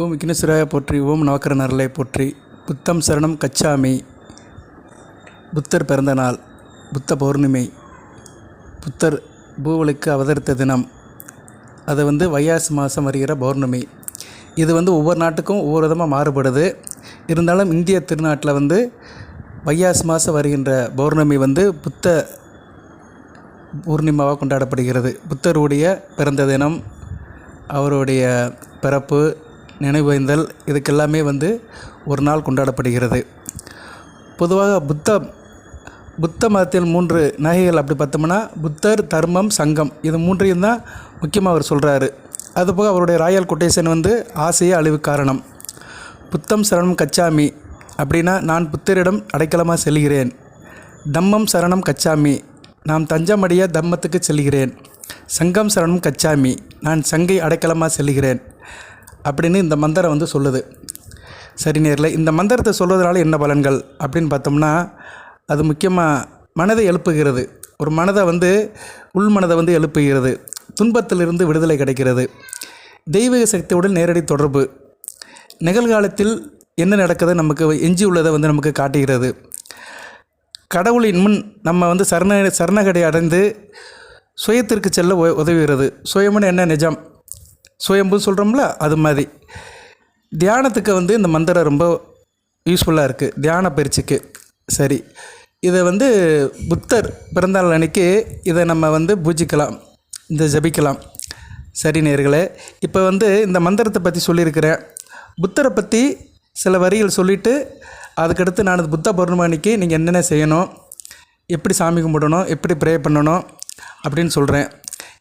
ஓம் விக்னேஸ்வராய போற்றி ஓம் நவக்கர நரலை போற்றி. புத்தம் சரணம் கச்சாமி. புத்தர் பிறந்த நாள் புத்த பௌர்ணமி. புத்தர் பூவலுக்கு அவதரித்த தினம். அது வந்து வைகாசி மாதம் வருகிற பௌர்ணமி. இது வந்து ஒவ்வொரு நாட்டுக்கும் ஒவ்வொரு விதமாக மாறுபடுது. இருந்தாலும் இந்திய திருநாட்டில் வந்து வைகாசி மாதம் வருகின்ற பௌர்ணமி வந்து புத்த பூர்ணிமாவாக கொண்டாடப்படுகிறது. புத்தருடைய பிறந்த தினம் அவருடைய பிறப்பு நினைவேந்தல் இதுக்கெல்லாமே வந்து ஒரு நாள் கொண்டாடப்படுகிறது. பொதுவாக புத்த புத்த மதத்தில் மூன்று நகைகள் அப்படி பார்த்தோம்னா புத்தர் தர்மம் சங்கம் இது மூன்றையும் தான் முக்கியமாக அவர் சொல்கிறாரு அதுபோக அவருடைய ராயல் கொட்டேஷன் வந்து ஆசையே அழிவு காரணம். புத்தம் சரணம் கச்சாமி அப்படின்னா நான் புத்தரிடம் அடைக்கலமாக செல்கிறேன். தம்மம் சரணம் கச்சாமி நாம் தஞ்சமடைய தம்மத்துக்கு செல்கிறேன். சங்கம் சரணம் கச்சாமி நான் சங்கை அடைக்கலமாக செல்கிறேன். அப்படின்னு இந்த மந்திரம் வந்து சொல்லுது. சரி நேரில் இந்த மந்திரத்தை சொல்வதனால என்ன பலன்கள்? அப்படின்னு பார்த்தோம்னா அது முக்கியமாக மனதை எழுப்புகிறது. ஒரு மனதை வந்து உள் மனதை வந்து எழுப்புகிறது. துன்பத்திலிருந்து விடுதலை கிடைக்கிறது. தெய்வீக சக்தியுடன் நேரடி தொடர்பு. நிகழ்காலத்தில் என்ன நடக்குது? நமக்கு எஞ்சி உள்ளதை வந்து நமக்கு காட்டுகிறது. கடவுளின் முன் நம்ம வந்து சரண சரணகடை அடைந்து சுயத்திற்கு செல்ல உ- உதவுகிறது. சுயம்னு என்ன நிஜம்? சுயம்புன்னு சொல்கிறோம்ல அது மாதிரி. தியானத்துக்கு வந்து இந்த மந்திரம் ரொம்ப யூஸ்ஃபுல்லாக இருக்குது தியான பயிற்சிக்கு. சரி. இதை வந்து புத்தர் பிறந்தநாள் அன்னைக்கு இதை நம்ம வந்து பூஜிக்கலாம். இந்த ஜபிக்கலாம். சரி நேர்களே இப்போ வந்து இந்த மந்திரத்தை பற்றி சொல்லியிருக்கிறேன். புத்தரை பற்றி சில வரிகள் சொல்லிவிட்டு அதுக்கடுத்து நான் புத்த பௌர்ணமி நீங்கள் என்னென்ன செய்யணும் எப்படி சாமி கும்பிடணும் எப்படி ப்ரே பண்ணணும் அப்படின்னு சொல்கிறேன்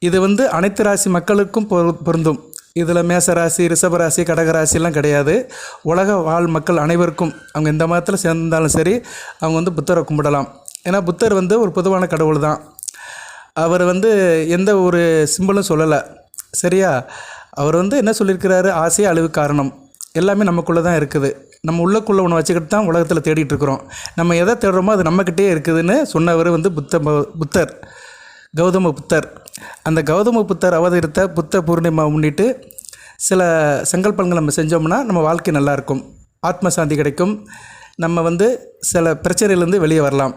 இது வந்து அனைத்து ராசி மக்களுக்கும் பொரு பொருந்தும். இதில் மேசராசி ரிஷபராசி கடகராசிலாம் கிடையாது. உலக வாழ் மக்கள் அனைவருக்கும் அவங்க எந்த மதத்தில் சேர்ந்தாலும் சரி அவங்க வந்து புத்தரை கும்பிடலாம். ஏன்னா புத்தர் வந்து ஒரு பொதுவான கடவுள் தான். அவர் வந்து எந்த ஒரு சிம்பிளும் சொல்லலை. சரியா? அவர் வந்து என்ன சொல்லியிருக்கிறாரு? ஆசை அழிவு காரணம். எல்லாமே நமக்குள்ளே தான் இருக்குது. நம்ம உள்ளக்குள்ளே ஒன்று வச்சுக்கிட்டு தான் உலகத்தில் தேடிட்டு இருக்கிறோம். நம்ம எதை தேடுறோமோ அது நம்மக்கிட்டே இருக்குதுன்னு சொன்னவர் வந்து புத்த புத்தர். கௌதம புத்தர். அந்த கௌதம புத்தர் அவதரித்த புத்த பூர்ணிமா முன்னிட்டு சில சங்கல்பங்கள் நம்ம செஞ்சோம்னா நம்ம வாழ்க்கை நல்லாயிருக்கும். ஆத்ம சாந்தி கிடைக்கும். நம்ம வந்து சில பிரச்சனையிலேருந்து வெளியே வரலாம்.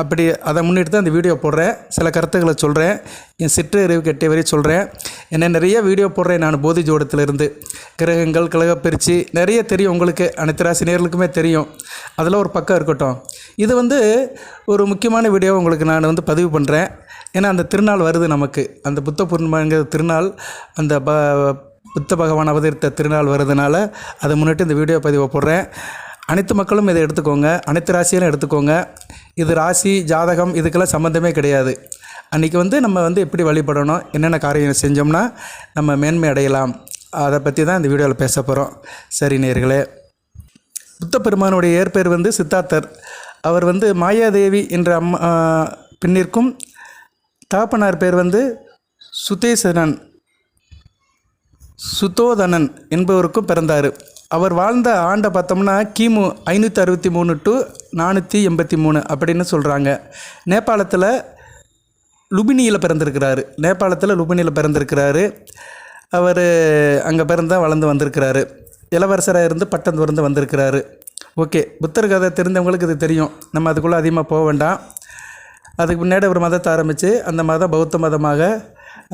அப்படி அதை முன்னிட்டு தான் இந்த வீடியோ போடுறேன். சில கருத்துக்களை சொல்கிறேன் என் சிற்றறிவு கெட்டிய வரை சொல்கிறேன் என்ன நிறைய வீடியோ போடுறேன் நான் போதி ஜோடத்திலிருந்து. கிரகங்கள் கழகப்பிரிச்சு நிறைய தெரியும் உங்களுக்கு. அனைத்து ராசி நேர்களுக்குமே தெரியும். அதில் ஒரு பக்கம் இருக்கட்டும். இது வந்து ஒரு முக்கியமான வீடியோ உங்களுக்கு நான் வந்து பதிவு பண்ணுறேன் ஏன்னா அந்த திருநாள் வருது நமக்கு. அந்த புத்த பூர்ணிமாங்கிற திருநாள் அந்த ப புத்த பகவான் அவதரித்த திருநாள் வருதுனால அதை முன்னிட்டு இந்த வீடியோ பதிவை போடுறேன். அனைத்து மக்களும் இதை எடுத்துக்கோங்க. அனைத்து ராசியிலும் எடுத்துக்கோங்க. இது ராசி ஜாதகம் இதுக்கெல்லாம் சம்மந்தமே கிடையாது. அன்றைக்கி வந்து நம்ம வந்து எப்படி வழிபடணும் என்னென்ன காரியம் செஞ்சோம்னா நம்ம மேன்மை அடையலாம். அதை பற்றி தான் இந்த வீடியோவில் பேச போகிறோம் சரி நேர்களே. புத்த பெருமானுடைய ஏற்பேர் வந்து சித்தார்த்தர். அவர் வந்து மாயாதேவி என்ற அம்மா பின்னிற்கும் தகப்பனார் தாப்பனார் பேர் வந்து சுதேசனன். சுதோதனன் என்பவருக்கும் பிறந்தார். அவர் வாழ்ந்த ஆண்டை பார்த்தோம்னா கிமு ஐநூற்றி அறுபத்தி மூணு டு நானூற்றி எண்பத்தி மூணு அப்படின்னு சொல்கிறாங்க நேபாளத்தில் லுபினியில் பிறந்திருக்கிறாரு. நேபாளத்தில் லுபினியில் பிறந்திருக்கிறாரு. அவர் அங்கே பிறந்தா வளர்ந்து வந்திருக்கிறாரு. இளவரசராக இருந்து பட்டம் திறந்து வந்திருக்கிறாரு. ஓகே புத்தர் கதை தெரிந்தவங்களுக்கு இது தெரியும். நம்ம அதுக்குள்ளே அதிகமாக போக வேண்டாம். அதுக்கு முன்னாடி ஒரு மதத்தை ஆரம்பித்து அந்த மதம் பௌத்த மதமாக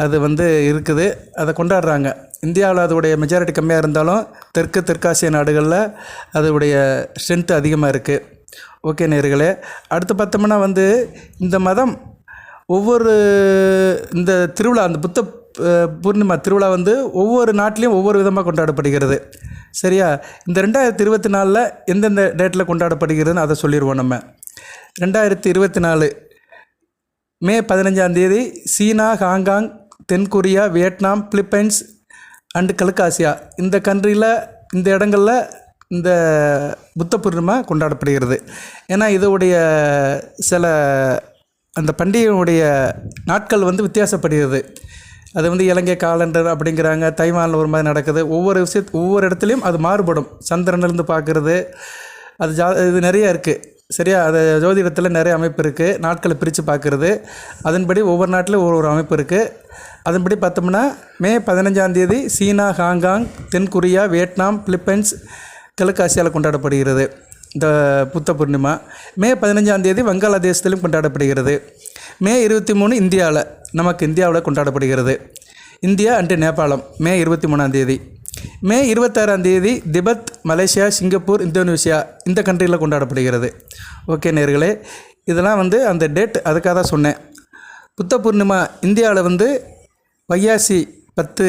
அது வந்து இருக்குது. அதை கொண்டாடுறாங்க. இந்தியாவில் அதோடைய மெஜாரிட்டி கம்மியாக இருந்தாலும் தெற்கு தெற்காசிய நாடுகளில் அதோடைய ஸ்ட்ரென்த்து அதிகமாக இருக்குது ஓகே நேர்களே அடுத்து பார்த்தோம்னா வந்து இந்த மதம் ஒவ்வொரு இந்த திருவிழா அந்த புத்த பூர்ணிமா திருவிழா வந்து ஒவ்வொரு நாட்டிலையும் ஒவ்வொரு விதமாக கொண்டாடப்படுகிறது. சரியா? இந்த ரெண்டாயிரத்தி இருபத்தி நாலில் எந்தெந்த டேட்டில் கொண்டாடப்படுகிறதுன்னு அதை சொல்லிடுவோம் நம்ம. ரெண்டாயிரத்தி இருபத்தி நாலு மே பதினஞ்சாம் தேதி சீனா ஹாங்காங் தென்கொரியா வியட்நாம் பிலிப்பைன்ஸ் அண்டு கிழக்காசியா இந்த கண்ட்ரியில் இந்த இடங்களில் இந்த புத்த பூர்ணிமா கொண்டாடப்படுகிறது. ஏன்னா இதோடைய சில அந்த பண்டிகையுடைய நாட்கள் வந்து வித்தியாசப்படுகிறது. அது வந்து இலங்கை காலண்டர் அப்படிங்கிறாங்க தைவானில் ஒரு மாதிரி நடக்குது. ஒவ்வொரு விஷயத்து ஒவ்வொரு இடத்துலையும் அது மாறுபடும். சந்திரன்லேருந்து பார்க்குறது அது ஜா இது நிறைய இருக்குது சரியா? அது ஜோதிடத்தில் நிறைய அமைப்பு இருக்குது நாட்களை பிரித்து பார்க்குறது. அதன்படி ஒவ்வொரு நாட்டிலும் ஒவ்வொரு அமைப்பு இருக்குது அதன்படி பார்த்தோம்னா மே பதினஞ்சாந்தேதி சீனா ஹாங்காங் தென்கொரியா வியட்நாம் பிலிப்பைன்ஸ் கிழக்கு ஆசியாவில் கொண்டாடப்படுகிறது. இந்த புத்த பூர்ணிமா. மே பதினஞ்சாந்தேதி வங்காளதேசத்திலும் கொண்டாடப்படுகிறது. மே இருபத்தி மூணு இந்தியாவில் நமக்கு இந்தியாவில் கொண்டாடப்படுகிறது. இந்தியா அண்டு நேபாளம் மே இருபத்தி மூணாந்தேதி மே இருபத்தாறாம் தேதி திபெத் மலேசியா சிங்கப்பூர் இந்தோனேஷியா இந்த கண்ட்ரியில் கொண்டாடப்படுகிறது. ஓகே நேர்களே இதெல்லாம் வந்து அந்த டேட் அதுக்காக தான் சொன்னேன். புத்த பூர்ணிமா இந்தியாவில் வந்து வையாசி பத்து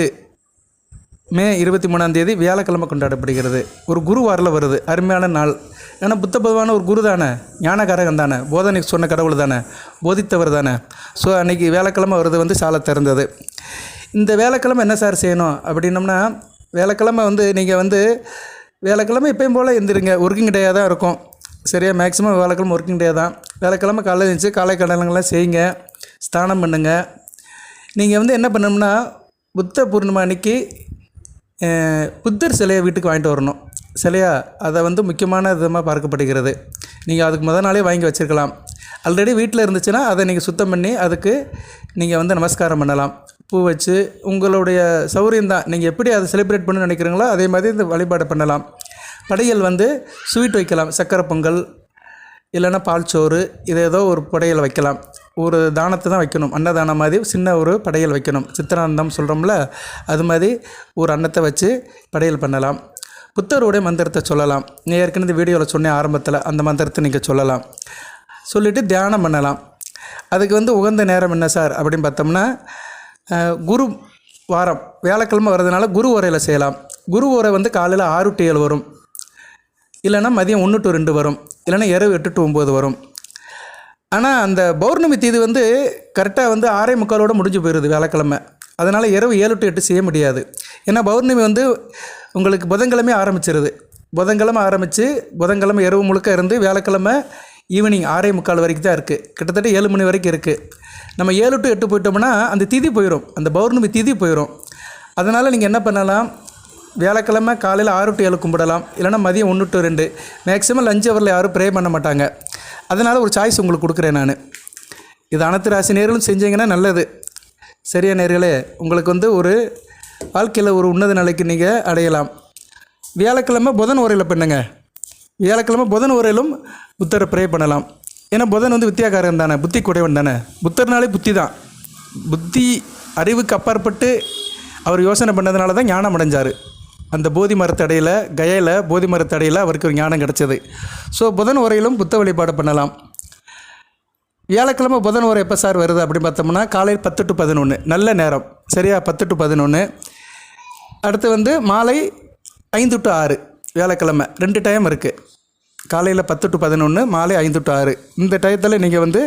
மே இருபத்தி மூணாம் தேதி வியாழக்கிழமை கொண்டாடப்படுகிறது. ஒரு குருவாரில் வருது அருமையான நாள். ஏன்னா புத்த பகவான் ஒரு குரு தானே ஞானகாரகம் தானே போதனை சொன்ன கடவுள் தானே போதித்தவர் தானே. ஸோ அன்றைக்கி வியாழக்கிழமை வருது வந்து சாலை திறந்தது. இந்த வேலைக்கிழமை என்ன சார் செய்யணும்? அப்படின்னம்னா வேலைக்கிழமை வந்து நீங்கள் வந்து வேலைக்கிழமை எப்பயும் போல் எழுந்திருங்க ஒர்க்கிங் டேயாக தான் இருக்கும். சரியா? மேக்ஸிமம் வேலைக்கிழமை ஒர்க்கிங் டே தான். வேலைக்கிழமை காலையில் இருந்துச்சு காலை கடனங்கள்லாம் செய்யுங்க. ஸ்நானம் பண்ணுங்கள் நீங்கள் வந்து என்ன பண்ணணும்னா புத்த பூர்ணிமா அன்னைக்கு புத்தர் சிலையை வீட்டுக்கு வாங்கிட்டு வரணும். சிலையா அதை வந்து முக்கியமான விதமாக பார்க்கப்படுகிறது. நீங்கள் அதுக்கு முதல் நாளே வாங்கி வச்சுருக்கலாம். ஆல்ரெடி வீட்டில் இருந்துச்சுன்னா அதை நீங்கள் சுத்தம் பண்ணி அதுக்கு நீங்கள் வந்து நமஸ்காரம் பண்ணலாம். பூ வச்சு உங்களுடைய சௌரியம் தான். நீங்கள் எப்படி அதை செலிப்ரேட் பண்ணணும்னு நினைக்கிறீங்களோ அதே மாதிரி இந்த வழிபாடு பண்ணலாம். படையல் வந்து ஸ்வீட் வைக்கலாம். சக்கரை பொங்கல் இல்லைன்னா பால் சோறு இது ஏதோ ஒரு படையல் வைக்கலாம். ஒரு தானத்தை தான் வைக்கணும். அன்னதானம் மாதிரி சின்ன ஒரு படையல் வைக்கணும். சித்திரானந்தம் சொல்கிறோம்ல அது மாதிரி ஒரு அன்னத்தை வச்சு படையல் பண்ணலாம். புத்தருடைய மந்திரத்தை சொல்லலாம். நீ ஏற்கனவே இந்த வீடியோவில் சொன்னேன் ஆரம்பத்தில் அந்த மந்திரத்தை நீங்கள் சொல்லலாம். சொல்லிவிட்டு தியானம் பண்ணலாம். அதுக்கு வந்து உகந்த நேரம் என்ன சார் அப்படின்னு பார்த்தோம்னா குரு வாரம் வியாழக்கிழமை வர்றதுனால குரு உரையில் செய்யலாம். குரு உரை வந்து காலையில் ஆறு டு ஏழு வரும். இல்லைன்னா மதியம் ஒன்று டு ரெண்டு வரும். இல்லைன்னா இரவு எட்டு டு ஒம்பது வரும். ஆனால் அந்த பௌர்ணமி தீது வந்து கரெக்டாக வந்து ஆறே முக்காலோட முடிஞ்சு போயிடுது வியாழக்கிழமை. அதனால் இரவு ஏழு டு எட்டு செய்ய முடியாது. ஏன்னா பௌர்ணமி வந்து உங்களுக்கு புதன்கிழமை ஆரம்பிச்சிருது. புதன்கிழமை ஆரம்பித்து புதன்கிழமை இரவு முழுக்க இருந்து வியாழக்கிழமை ஈவினிங் ஆறே முக்கால் வரைக்கும் தான் இருக்குது கிட்டத்தட்ட ஏழு மணி வரைக்கும் இருக்குது நம்ம ஏழு டு எட்டு போயிட்டோம்னா அந்த திதி போயிடும் அந்த பௌர்ணமி திதி போயிடும் அதனால் நீங்கள் என்ன பண்ணலாம்? வியாழக்கிழமை காலையில் ஆறு டு ஏழு கும்பிடலாம். இல்லைனா மதியம் ஒன்று டு ரெண்டு. மேக்ஸிமம் லஞ்ச் ஹவரில் யாரும் ப்ரே பண்ண மாட்டாங்க. அதனால் ஒரு சாய்ஸ் உங்களுக்கு கொடுக்குறேன் நான். இது அனைத்து ராசி நேர்களும் செஞ்சீங்கன்னா நல்லது. சரியா நேர்களே உங்களுக்கு வந்து ஒரு வாழ்க்கையில் ஒரு உன்னத நிலைக்கு நீங்கள் அடையலாம். வியாழக்கிழமை புதன் உரையில் பண்ணுங்கள் வியாழக்கிழமை புதன் உரையிலும் புத்தரை ப்ரே பண்ணலாம். ஏன்னா புதன் வந்து வித்தியாகாரன் தானே புத்தி குடைவன் தானே. புத்தர்னாலே புத்தி தான். புத்தி அறிவுக்கு அப்பாற்பட்டு அவர் யோசனை பண்ணதுனால தான் ஞானம் அடைஞ்சார். அந்த போதி மரத்தடையில் கயையில் போதி மரத்தடையில் அவருக்கு ஒரு ஞானம் கிடச்சது. ஸோ புதன் உரையிலும் புத்த வழிபாடு பண்ணலாம். வியாழக்கிழமை புதன் உரை எப்போ சார் வருது அப்படின்னு பார்த்தோம்னா காலையில் பத்து டு பதினொன்று நல்ல நேரம். சரியா? பத்து டு பதினொன்று அடுத்து வந்து மாலை ஐந்து டு ஆறு. வியாழக்கிழமை. ரெண்டு டைம் இருக்குது காலையில் பத்து டு பதினொன்று மாலை ஐந்து டு ஆறு. இந்த டயத்தில் நீங்கள் வந்து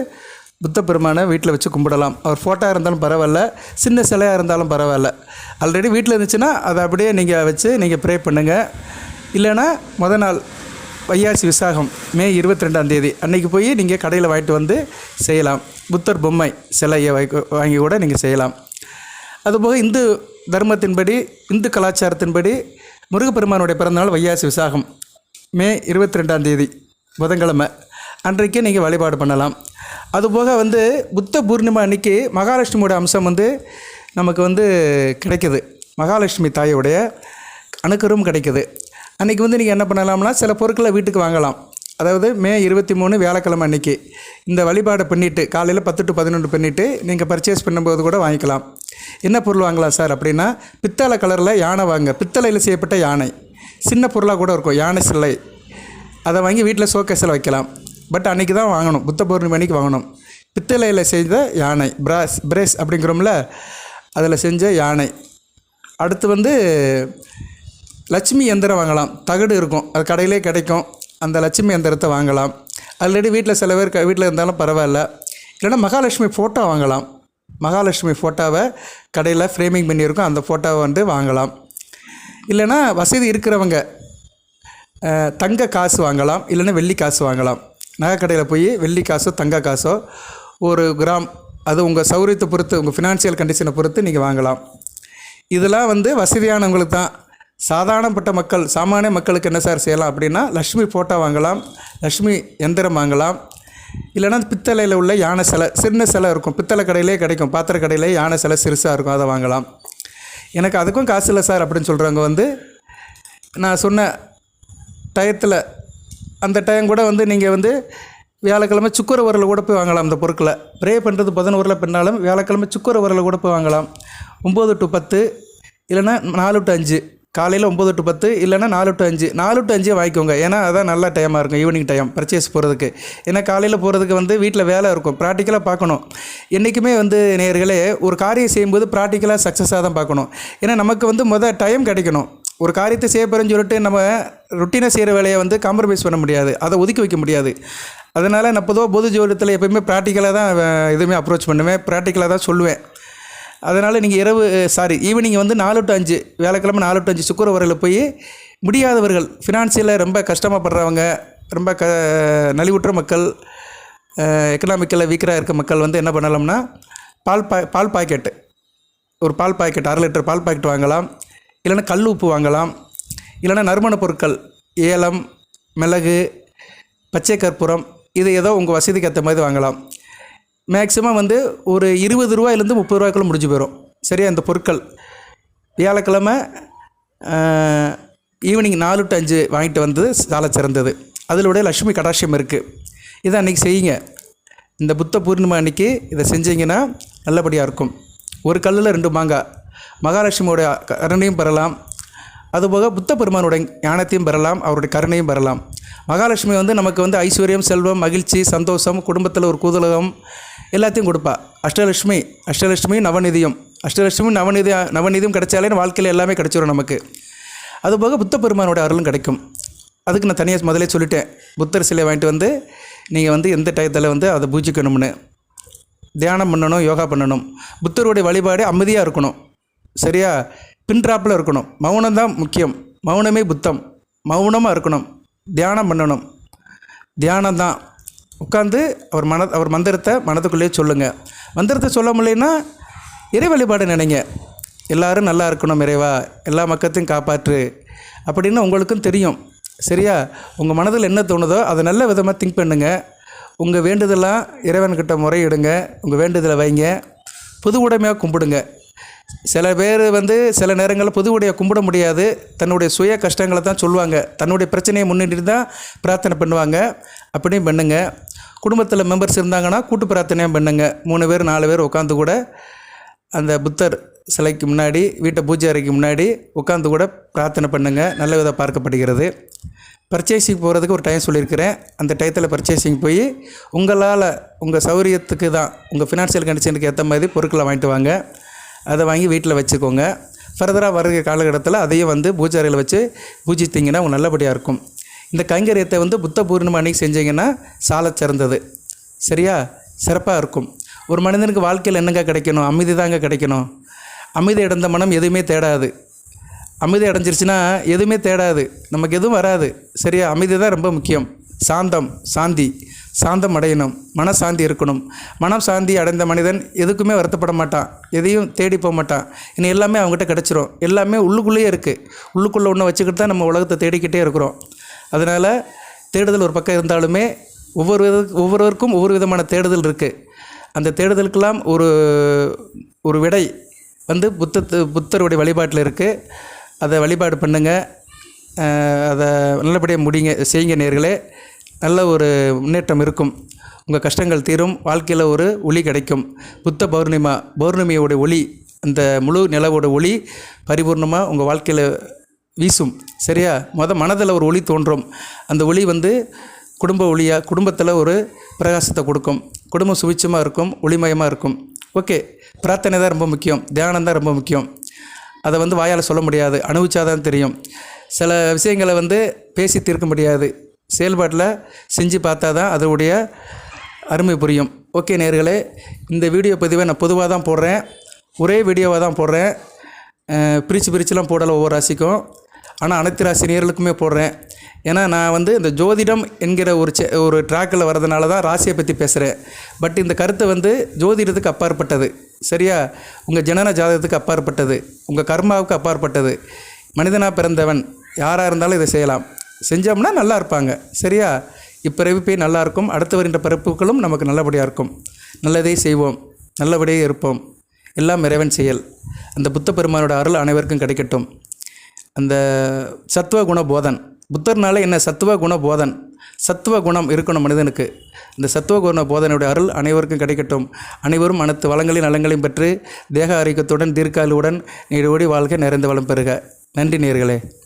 புத்த பெருமானை வீட்டில் வச்சு கும்பிடலாம். அவர் ஃபோட்டோ இருந்தாலும் பரவாயில்ல சின்ன சிலையாக இருந்தாலும் பரவாயில்ல. ஆல்ரெடி வீட்டில் இருந்துச்சுன்னா அதை அப்படியே நீங்கள் வச்சு நீங்கள் ப்ரே பண்ணுங்கள் இல்லைன்னா முத நாள் வையாசி விசாகம் மே இருபத்தி ரெண்டாம் தேதி. அன்றைக்கி போய் நீங்கள் கடையில் வாங்கிட்டு வந்து செய்யலாம். புத்தர் பொம்மை சிலையை வாங்கி வாங்கி கூட நீங்கள் செய்யலாம். அதுபோக இந்து தர்மத்தின்படி இந்து கலாச்சாரத்தின்படி முருகப்பெருமானுடைய பிறந்தநாள் வையாசி விசாகம் மே இருபத்தி ரெண்டாம் தேதி புதன்கிழமை. அன்றைக்கே நீங்கள் வழிபாடு பண்ணலாம். அதுபோக வந்து புத்த பூர்ணிமா அன்னைக்கு மகாலட்சுமியோட அம்சம் வந்து நமக்கு வந்து கிடைக்குது. மகாலட்சுமி தாயோடைய அணுக்கரும் கிடைக்குது. அன்றைக்கி வந்து நீங்கள் என்ன பண்ணலாம்னா சில பொருட்களை வீட்டுக்கு வாங்கலாம். அதாவது மே இருபத்தி மூணு வியாழக்கிழமை அன்னைக்கு இந்த வழிபாடை பண்ணிவிட்டு காலையில் பத்து டு பதினொன்று பண்ணிவிட்டு நீங்கள் பர்ச்சேஸ் பண்ணும்போது கூட வாங்கிக்கலாம். என்ன பொருள் வாங்கலாம் சார் அப்படின்னா பித்தளை கலரில் யானை வாங்க பித்தளையில் செய்யப்பட்ட யானை. சின்ன பொருளாக கூட இருக்கும் யானை சிலை. அதை வாங்கி வீட்டில் ஷோகேஸில் வைக்கலாம். பட் அன்றைக்கி தான் வாங்கணும் புத்த பௌர்ணமி அன்னைக்கு வாங்கணும். பித்தளையில் செய்த யானை பிராஸ் பிரேஸ் அப்படிங்கிறோம்ல அதில் செஞ்ச யானை. அடுத்து வந்து லட்சுமி எந்திரம் வாங்கலாம் தகடு இருக்கும் அது கடையிலே கிடைக்கும். அந்த லட்சுமி எந்திரத்தை வாங்கலாம். ஆல்ரெடி வீட்டில் சில பேர் வீட்டில் இருந்தாலும் பரவாயில்ல. இல்லைன்னா மகாலட்சுமி ஃபோட்டோ வாங்கலாம். மகாலட்சுமி ஃபோட்டோவை கடையில் ஃப்ரேமிங் பண்ணியிருக்கோம் அந்த ஃபோட்டோவை வந்து வாங்கலாம். இல்லைன்னா வசதி இருக்கிறவங்க தங்க காசு வாங்கலாம். இல்லைன்னா வெள்ளி காசு வாங்கலாம். நகை கடையில் போய் வெள்ளி காசோ தங்க காசோ ஒரு கிராம் அது உங்கள் சௌரியத்தை பொறுத்து உங்கள் ஃபினான்ஷியல் கண்டிஷனை பொறுத்து நீங்கள் வாங்கலாம். இதெல்லாம் வந்து வசதியானவங்களுக்கு தான். சாதாரணப்பட்ட மக்கள் சாமானிய மக்களுக்கு என்ன சார் செய்யலாம் அப்படின்னா லக்ஷ்மி ஃபோட்டோ வாங்கலாம் லக்ஷ்மி எந்திரம் வாங்கலாம். இல்லைன்னா பித்தளையில் உள்ள யானை சிலை சின்ன சிலை இருக்கும். பித்தளை கடையிலே கிடைக்கும். பாத்திர கடையிலே யானை சிலை சிறுசாக இருக்கும். அதை வாங்கலாம். எனக்கு அதுக்கும் காசு இல்லை சார் அப்படின்னு சொல்கிறவங்க வந்து நான் சொன்ன டயத்தில் அந்த டைம் கூட வந்து நீங்கள் வந்து வியாழக்கிழமை சுக்கர உரலில் கூட போய் வாங்கலாம் அந்த பொருட்களை. ப்ரே பண்ணுறது பதினோரில் பின்னாலும் வியாழக்கிழமை சுக்கர உரலில் கூட போய் வாங்கலாம். ஒம்பது டு பத்து இல்லைன்னா நாலு டு அஞ்சு. காலையில் ஒம்பது டு பத்து இல்லைன்னா நாலு டு அஞ்சு. நாலு டு அஞ்சே வாங்கிக்கோங்க. ஏன்னா அதான் நல்ல டைமாக இருக்கும் ஈவினிங் டைம் பர்ச்சேஸ் போகிறதுக்கு ஏன்னா காலையில் போகிறதுக்கு வந்து வீட்டில் வேலை இருக்கும் ப்ராக்டிக்கலாக பார்க்கணும். என்றைக்குமே வந்து நேர்களே ஒரு காரியம் செய்யும்போது ப்ராக்டிக்கலாக சக்ஸஸாக தான் பார்க்கணும். ஏன்னா நமக்கு வந்து மொதல் டைம் கிடைக்கணும். ஒரு காரியத்தை செய்ய போகிறேன்னு சொல்லிட்டு நம்ம ருட்டீனாக செய்கிற வேலையை வந்து காம்ப்ரமைஸ் பண்ண முடியாது. அதை ஒதுக்கி வைக்க முடியாது. அதனால் நான் பொதுவாக பொது ஜோதிடத்தில் எப்பயுமே ப்ராக்டிக்கலாக தான் எதுவுமே அப்ரோச் பண்ணுவேன். ப்ராக்டிக்கலாக தான் சொல்லுவேன். அதனால் நீங்கள் இரவு சாரி ஈவினிங் வந்து நாலு டு அஞ்சு வேலைக்கிழமை நாலு டு அஞ்சு சுக்கரவரையில் போய் முடியாதவர்கள் ஃபினான்சியலில் ரொம்ப கஷ்டமாகப்படுறவங்க ரொம்ப க நலிவுற்ற மக்கள் எக்கனாமிக்கலில் வீக்கராக இருக்க மக்கள் வந்து என்ன பண்ணலாம்னா பால் பா பால் பாக்கெட்டு. ஒரு பால் பாக்கெட் அரை லிட்டர் பால் பாக்கெட் வாங்கலாம். இல்லைன்னா கல் உப்பு வாங்கலாம். இல்லைன்னா நறுமணப் பொருட்கள் ஏலம் மிளகு பச்சை கற்பூரம் இது ஏதோ உங்கள் வசதிக்கு ஏற்ற மாதிரி வாங்கலாம். மேக்ஸிமம் வந்து ஒரு இருபது ரூபாயிலேருந்து முப்பது ரூபாய்க்குள்ள முடிஞ்சு போயிடும் சரியா? இந்த பொருட்கள். வியாழக்கிழமை ஈவினிங் நாலு டு அஞ்சு வாங்கிட்டு வந்தது சாலை சிறந்தது அதிலுடைய லக்ஷ்மி கடாட்சியம் இருக்குது இதை அன்றைக்கி செய்யுங்க. இந்த புத்த பூர்ணிமா அன்றைக்கி இதை செஞ்சீங்கன்னா நல்லபடியாக இருக்கும். ஒரு கல்லில் ரெண்டு மாங்காய். மகாலட்சுமியோடைய கருணையும் பெறலாம். அதுபோக புத்த பெருமானுடைய ஞானத்தையும் பெறலாம் அவருடைய கருணையும் பெறலாம். மகாலட்சுமி வந்து நமக்கு வந்து ஐஸ்வர்யம் செல்வம் மகிழ்ச்சி சந்தோஷம் குடும்பத்தில் ஒரு கூதலகம் எல்லாத்தையும் கொடுப்பா. அஷ்டலட்சுமி அஷ்டலட்சுமி நவநிதியும். அஷ்டலட்சுமி நவநிதி நவநிதியும் கிடைச்சாலே வாழ்க்கையில் எல்லாமே கிடைச்சிடும் நமக்கு. அதுபோக புத்த பெருமானோட அருளும் கிடைக்கும். அதுக்கு நான் தனியாக முதலே சொல்லிட்டேன். புத்தர் சிலை வாங்கிட்டு வந்து நீங்கள் வந்து எந்த டயத்தில் வந்து அதை பூஜிக்கணும்னு. தியானம் பண்ணணும் யோகா பண்ணணும். புத்தருடைய வழிபாடு அமைதியாக இருக்கணும். சரியா? பின்ட்ராப்பில் இருக்கணும். மௌனம் தான் முக்கியம். மௌனமே புத்தம். மௌனமாக இருக்கணும். தியானம் பண்ணணும். தியானம் தான் உட்காந்து அவர் மன அவர் மந்திரத்தை மனதுக்குள்ளேயே சொல்லுங்கள் மந்திரத்தை சொல்ல முடியலன்னா இறை வழிபாடு நினைங்க. எல்லாரும் நல்லா இருக்கணும் இறைவா. எல்லா மக்கத்தையும் காப்பாற்று. அப்படின்னு உங்களுக்கும் தெரியும். சரியா? உங்கள் மனதில் என்ன தோணுதோ அதை நல்ல விதமாக திங்க் பண்ணுங்கள் உங்கள் வேண்டுதலாம் இறைவன்கிட்ட முறையிடுங்க. உங்கள் வேண்டுதலை வைங்க. புது உடைமையாக கும்பிடுங்க. சில பேர் வந்து சில நேரங்களில் புது உடையை கும்பிட முடியாது. தன்னுடைய சுய கஷ்டங்களை தான் சொல்லுவாங்க. தன்னுடைய பிரச்சனையை முன்னிட்டு தான் பிரார்த்தனை பண்ணுவாங்க. அப்படியும் பண்ணுங்க. குடும்பத்தில் மெம்பர்ஸ் இருந்தாங்கன்னா கூட்டு பிரார்த்தனையும் பண்ணுங்க. மூணு பேர் நாலு பேர் உட்காந்து கூட அந்த புத்தர் சிலைக்கு முன்னாடி வீட்டை பூஜை அறைக்கு முன்னாடி உட்காந்து கூட பிரார்த்தனை பண்ணுங்க. நல்ல விதம் பார்க்கப்படுகிறது. பர்ச்சேசிங் போகிறதுக்கு ஒரு டைம் சொல்லியிருக்கிறேன். அந்த டயத்தில் பர்ச்சேசிங் போய் உங்களால் உங்கள் சௌரியத்துக்கு தான் உங்கள் ஃபினான்ஷியல் கண்டிஷனுக்கு ஏற்ற மாதிரி பொருட்களை வாங்கிட்டு வாங்க. அதை வாங்கி வீட்டில் வச்சுக்கோங்க. ஃபர்தராக வருகிற காலகட்டத்தில் அதையும் வந்து பூஜாரியில் வச்சு பூஜித்தீங்கன்னா உங்களுக்கு நல்லபடியாக இருக்கும். இந்த கைங்கரியத்தை வந்து புத்த பூர்ணிமா அன்றைக்கி செஞ்சீங்கன்னா சாலச் சிறந்தது. சரியா? சிறப்பாக இருக்கும். ஒரு மனிதனுக்கு வாழ்க்கையில் என்னங்க கிடைக்கணும்? அமைதி தாங்க கிடைக்கணும். அமைதி அடைந்த மனம் எதுவுமே தேடாது. அமைதி அடைஞ்சிருச்சுன்னா எதுவுமே தேடாது. நமக்கு எதுவும் வராது. சரியா? அமைதி தான் ரொம்ப முக்கியம். சாந்தம் சாந்தி. சாந்தம் அடையணும் மனசாந்தி இருக்கணும். மனம் சாந்தி அடைந்த மனிதன் எதுக்குமே வருத்தப்பட மாட்டான் எதையும் தேடி போக மாட்டான் இனி எல்லாமே அவங்ககிட்ட கிடச்சிரும். எல்லாமே உள்ளுக்குள்ளேயே இருக்குது உள்ளுக்குள்ளே ஒன்று வச்சுக்கிட்டு தான் நம்ம உலகத்தை தேடிக்கிட்டே இருக்கிறோம். அதனால் தேடுதல் ஒரு பக்கம் இருந்தாலுமே ஒவ்வொரு வித ஒவ்வொருவருக்கும் ஒவ்வொரு விதமான தேடுதல் இருக்குது அந்த தேடுதலுக்கெல்லாம் ஒரு ஒரு விடை வந்து புத்தத்து புத்தருடைய வழிபாட்டில் இருக்குது அதை வழிபாடு பண்ணுங்கள் அதை நல்லபடியாக முடிங்க செய்யுங்க நேர்களே. நல்ல ஒரு முன்னேற்றம் இருக்கும். உங்கள் கஷ்டங்கள் தீரும். வாழ்க்கையில் ஒரு ஒளி கிடைக்கும். புத்த பௌர்ணிமா பௌர்ணமியோட ஒளி அந்த முழு நிலவோட ஒளி பரிபூர்ணமாக உங்கள் வாழ்க்கையில் வீசும். சரியா? மொதல் மனதில் ஒரு ஒளி தோன்றும். அந்த ஒளி வந்து குடும்ப ஒளியாக குடும்பத்தில் ஒரு பிரகாசத்தை கொடுக்கும். குடும்பம் சுவிச்சமாக இருக்கும் ஒளிமயமாக இருக்கும். ஓகே. பிரார்த்தனை தான் ரொம்ப முக்கியம். தியானம் தான் ரொம்ப முக்கியம். அதை வந்து வாயால் சொல்ல முடியாது. அனுபவிச்சாதான் தெரியும். சில விஷயங்களை வந்து பேசி தீர்க்க முடியாது. செயல்பாட்டில் செஞ்சு பார்த்தா தான் அதோடைய அருமை புரியும். ஓகே நேர்களே இந்த வீடியோ பதிவை நான் பொதுவாக தான் போடுறேன். ஒரே வீடியோவாக தான் போடுறேன். பிரித்து பிரிச்சுலாம் போடலை ஒவ்வொரு ராசிக்கும். ஆனால் அனைத்து ராசி நேர்களுக்குமே போடுறேன். ஏன்னா நான் வந்து இந்த ஜோதிடம் என்கிற ஒரு செ ஒரு ட்ராக்கில் வரதுனால தான் ராசியை பற்றி பேசுகிறேன் பட் இந்த கருத்தை வந்து ஜோதிடத்துக்கு அப்பாற்பட்டது. சரியா? உங்கள் ஜனன ஜாதகத்துக்கு அப்பாற்பட்டது. உங்கள் கர்மாவுக்கு அப்பாற்பட்டது. மனிதனாக பிறந்தவன். யாராக இருந்தாலும் இதை செய்யலாம். செஞ்சோம்னா நல்லா இருப்பாங்க சரியா இப்பிறவிப்பே நல்லா இருக்கும் அடுத்து வருகின்ற பிறப்புகளும் நமக்கு நல்லபடியாக இருக்கும். நல்லதே செய்வோம். நல்லபடியே இருப்போம். எல்லாம் இறைவன் செயல். அந்த புத்த பெருமானோட அருள் அனைவருக்கும் கிடைக்கட்டும். அந்த சத்துவ குண போதன். புத்தர்னால என்ன? சத்துவ குண போதன். சத்துவ குணம் இருக்கணும் மனிதனுக்கு. இந்த சத்துவ குண போதனையுடைய அருள் அனைவருக்கும் கிடைக்கட்டும். அனைவரும் அனைத்து வளங்களையும் நலங்களையும் பெற்று தேக ஆரோக்கியத்துடன் தீர்க்காலுடன் நீடோடி வாழ்க நிறைந்த வளம் பெறுக. நன்றி நேர்களே.